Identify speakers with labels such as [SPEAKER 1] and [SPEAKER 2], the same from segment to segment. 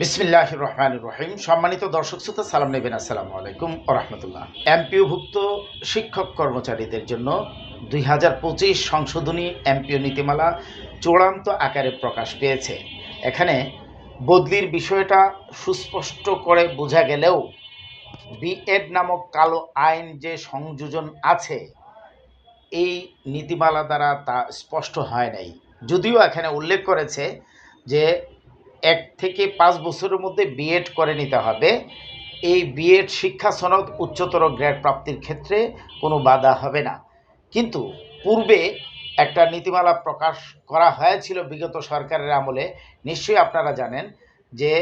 [SPEAKER 1] বিসমিল্লাহ রহমান রহিম সম্মানিত দর্শক শ্রোতা, সালাম নেবেন। আসসালামু আলাইকুম ও রহমতুল্লাহ। এমপিওভুক্ত শিক্ষক কর্মচারীদের জন্য দুই হাজার পঁচিশ সংশোধনী এমপিও নীতিমালা চূড়ান্ত আকারে প্রকাশ পেয়েছে। এখানে বদলির বিষয়টা সুস্পষ্ট করে বোঝা গেলেও বিএড নামক কালো আইন যে সংযোজন আছে, এই নীতিমালা দ্বারা তা স্পষ্ট হয় নাই। যদিও এখানে উল্লেখ করেছে যে এক থেকে পাঁচ বছরের মধ্যে বিএড করে নিতে হবে। এই বিএড শিক্ষা সনদ উচ্চতর গ্রেড প্রাপ্তির ক্ষেত্রে কোনো বাধা হবে না। কিন্তু পূর্বে একটা নীতিমালা প্রকাশ করা হয়েছিল বিগত সরকারের আমলে। নিশ্চয়ই আপনারা জানেন যে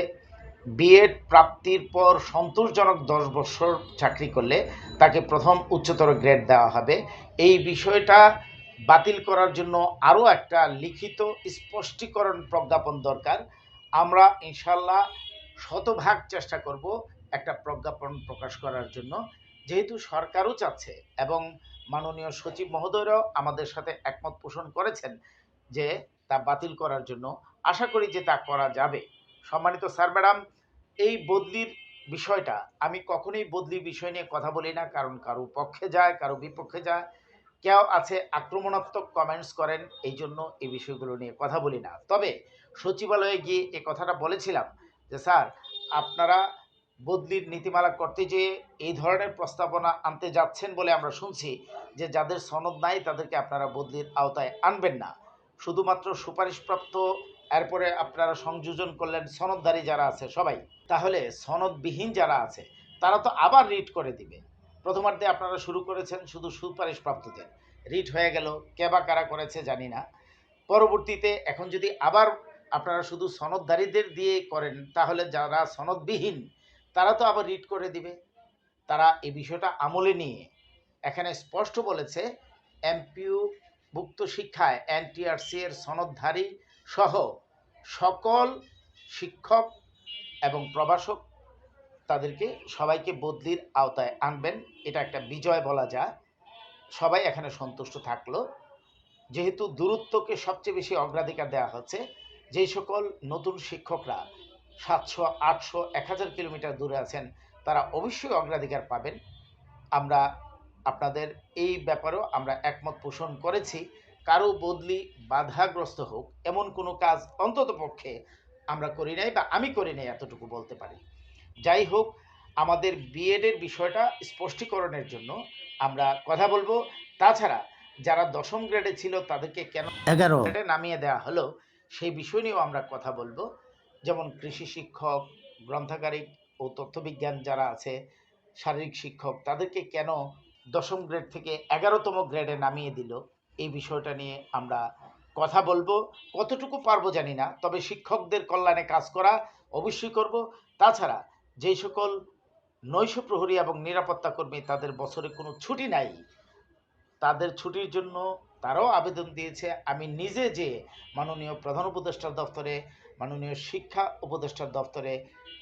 [SPEAKER 1] বিএড প্রাপ্তির পর সন্তোষজনক দশ বছর চাকরি করলে তাকে প্রথম উচ্চতর গ্রেড দেওয়া হবে। এই বিষয়টা বাতিল করার জন্য আরও একটা লিখিত স্পষ্টীকরণ প্রজ্ঞাপন দরকার। আমরা ইনশাল্লাহ শতভাগ চেষ্টা করব একটা প্রজ্ঞাপন প্রকাশ করার জন্য। যেহেতু সরকারও চাচ্ছে এবং মাননীয় সচিব মহোদয়রাও আমাদের সাথে একমত পোষণ করেছেন যে তা বাতিল করার জন্য। আশা করি যে তা করা যাবে। সম্মানিত স্যার, ম্যাডাম, এই বদলির বিষয়টা, আমি কখনোই বদলির বিষয় নিয়ে কথা বলি না। কারণ কারও পক্ষে যায়, কারও বিপক্ষে যায়। কেউ আছে আক্রমণাত্মক কমেন্টস করেন এই জন্য এই বিষয়গুলো নিয়ে কথা বলি না। তবে সচিবালয়ে গিয়ে এ কথাটা বলেছিলাম যে, স্যার, আপনারা বদলির নীতিমালা করতে যেয়ে এই ধরনের প্রস্তাবনা আনতে যাচ্ছেন বলে আমরা শুনছি যে, যাদের সনদ নাই তাদেরকে আপনারা বদলির আওতায় আনবেন না। শুধুমাত্র সুপারিশপ্রাপ্ত এরপরে আপনারা সংযোজন করলেন সনদধারী যারা আছে সবাই। তাহলে সনদবিহীন যারা আছে, তারা তো আবার রিট করে দিবে। প্রথমার্ধে আপনারা শুরু করেছেন শুধু সুপারিশ সুপারিশপ্রাপ্তদের। রিট হয়ে গেল, কে বা কারা করেছে জানি না। পরবর্তীতে এখন যদি আবার আপনারা শুধু সনদধারীদের দিয়ে করেন, তাহলে যারা সনদবিহীন, তারা তো আবার রিট করে দিবে। তারা এই বিষয়টা আমলে নিয়ে, এখানে স্পষ্ট বলেছে এমপিউ ভুক্ত শিক্ষায় এনটিআরসি এর সনদধারী সহ সকল শিক্ষক এবং প্রভাষক তাদেরকে সবাইকে বদলির আওতায় আনবেন। এটা একটা বিজয় বলা যায়। সবাই এখানে সন্তুষ্ট থাকল। যেহেতু দূরত্বকে সবচেয়ে বেশি অগ্রাধিকার দেওয়া হচ্ছে, যেই সকল নতুন শিক্ষকরা সাতশো, আটশো, এক হাজার কিলোমিটার দূরে আছেন, তারা অবশ্যই অগ্রাধিকার পাবেন। আমরা আপনাদের এই ব্যাপারেও আমরা একমত পোষণ করেছি। কারও বদলি বাধাগ্রস্ত হোক, এমন কোনো কাজ অন্তত পক্ষে আমরা করি নাই বা আমি করি নাই, এতটুকু বলতে পারি। যাই হোক আমাদের বিএডের বিষয়টা স্পষ্টীকরণের জন্য আমরা কথা বলব। তাছাড়া যারা দশম গ্রেডে ছিল তাদেরকে কেন এগারো। গ্রেডে নামিয়ে দেওয়া হলো সেই বিষয় নিয়েও আমরা কথা বলব। যেমন কৃষি শিক্ষক গ্রন্থাগারিক ও তথ্যবিজ্ঞান যারা আছে শারীরিক শিক্ষক তাদেরকে কেন দশম গ্রেড থেকে এগারোতম গ্রেডে নামিয়ে দিল এই বিষয়টা নিয়ে আমরা কথা বলব। কতটুকু পারব জানি না তবে শিক্ষকদের কল্যাণে কাজ করা অবশ্যই করব। তাছাড়া যেই সকল নৈশ প্রহরী এবং নিরাপত্তা কর্মী তাদের বছরে কোনো ছুটি নাই, তাদের ছুটির জন্য তারাও আবেদন দিয়েছে। আমি নিজে যে মাননীয় প্রধান উপদেষ্টার দপ্তরে, মাননীয় শিক্ষা উপদেষ্টার দপ্তরে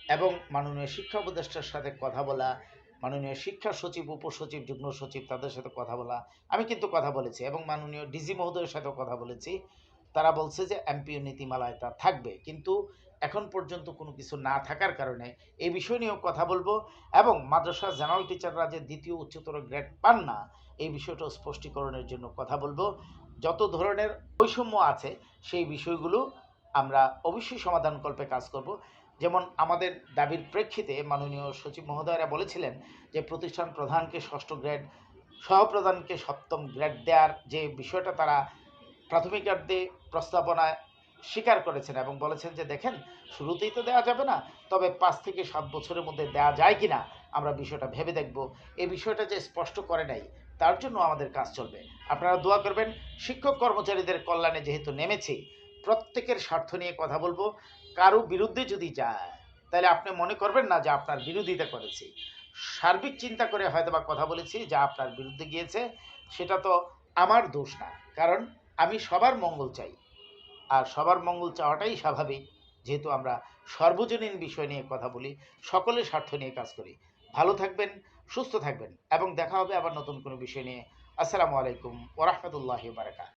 [SPEAKER 1] এবং মাননীয় শিক্ষা উপদেষ্টার সাথে কথা বলা, মাননীয় শিক্ষা সচিব, উপসচিব, যুগ্ম সচিব তাদের সাথে কথা বলা, আমি কিন্তু কথা বলেছি এবং মাননীয় ডিজি মহোদয়ের সাথেও কথা বলেছি। তারা বলছে যে এমপিও নীতিমালায় তা থাকবে। কিন্তু এখন পর্যন্ত কোনো কিছু না থাকার কারণে এই বিষয় নিয়েও কথা বলব। এবং মাদ্রাসা জেনারেল টিচাররা যে দ্বিতীয় উচ্চতর গ্রেড পান না, এই বিষয়টা স্পষ্টীকরণের জন্য কথা বলব। যত ধরনের বৈষম্য আছে, সেই বিষয়গুলো আমরা অবশ্যই সমাধানকল্পে কাজ করব। যেমন আমাদের দাবির প্রেক্ষিতে মাননীয় সচিব মহোদয়রা বলেছিলেন যে, প্রতিষ্ঠান প্রধানকে ষষ্ঠ গ্রেড সহপ্রধানকে সপ্তম গ্রেড দেওয়ার যে বিষয়টা তারা প্রাথমিকার্ধে প্রস্তাবনায় স্বীকার করেছেন এবং বলেছেন যে, দেখেন, শুরুতেই তো দেওয়া যাবে না, তবে পাঁচ থেকে সাত বছরের মধ্যে দেওয়া যায় কি না আমরা বিষয়টা ভেবে দেখব। এই বিষয়টা যে স্পষ্ট করে নাই, তার জন্য আমাদের কাজ চলবে। আপনারা দোয়া করবেন, শিক্ষক কর্মচারীদের কল্যাণে যেহেতু নেমেছি, প্রত্যেকের স্বার্থ নিয়ে কথা বলব, কারও বিরুদ্ধে যদি যায়, তাহলে আপনি মনে করবেন না যে আপনার বিরোধিতা করেছি। সার্বিক চিন্তা করে হয়তো বা কথা বলেছি যা আপনার বিরুদ্ধে গিয়েছে, সেটা তো আমার দোষ না। কারণ আমি সবার মঙ্গল চাই। আর সবার মঙ্গল চাওয়াটাই স্বাভাবিক। যেহেতু আমরা সর্বজনীন বিষয় নিয়ে কথা বলি সকলের স্বার্থ নিয়ে কাজ করি। ভালো থাকবেন, সুস্থ থাকবেন, এবং দেখা হবে আবার নতুন কোনো বিষয় নিয়ে। আসসালামু আলাইকুম ওরহমতুল্লাহ বারাকাত